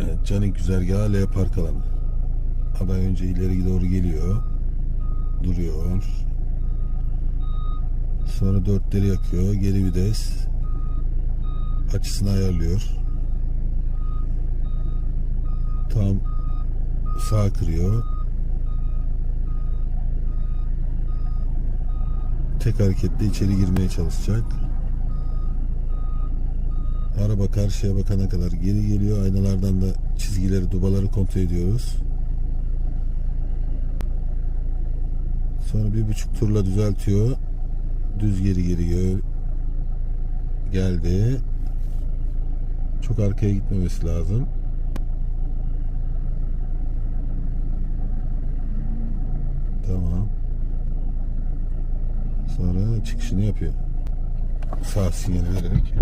Evet, Canik güzergahı L park alanı. Aday önce ileri doğru geliyor. Duruyor. Sonra dörtleri yakıyor. Geri vites. Açısını ayarlıyor. Tam sağ kırıyor. Tek hareketle içeri girmeye çalışacak. Araba karşıya bakana kadar geri geliyor. Aynalardan da çizgileri, dubaları kontrol ediyoruz. Sonra bir buçuk turla düzeltiyor. Düz geri geliyor. Geldi. Çok arkaya gitmemesi lazım. Tamam. Sonra çıkışını yapıyor. Sağ sinyali vererek.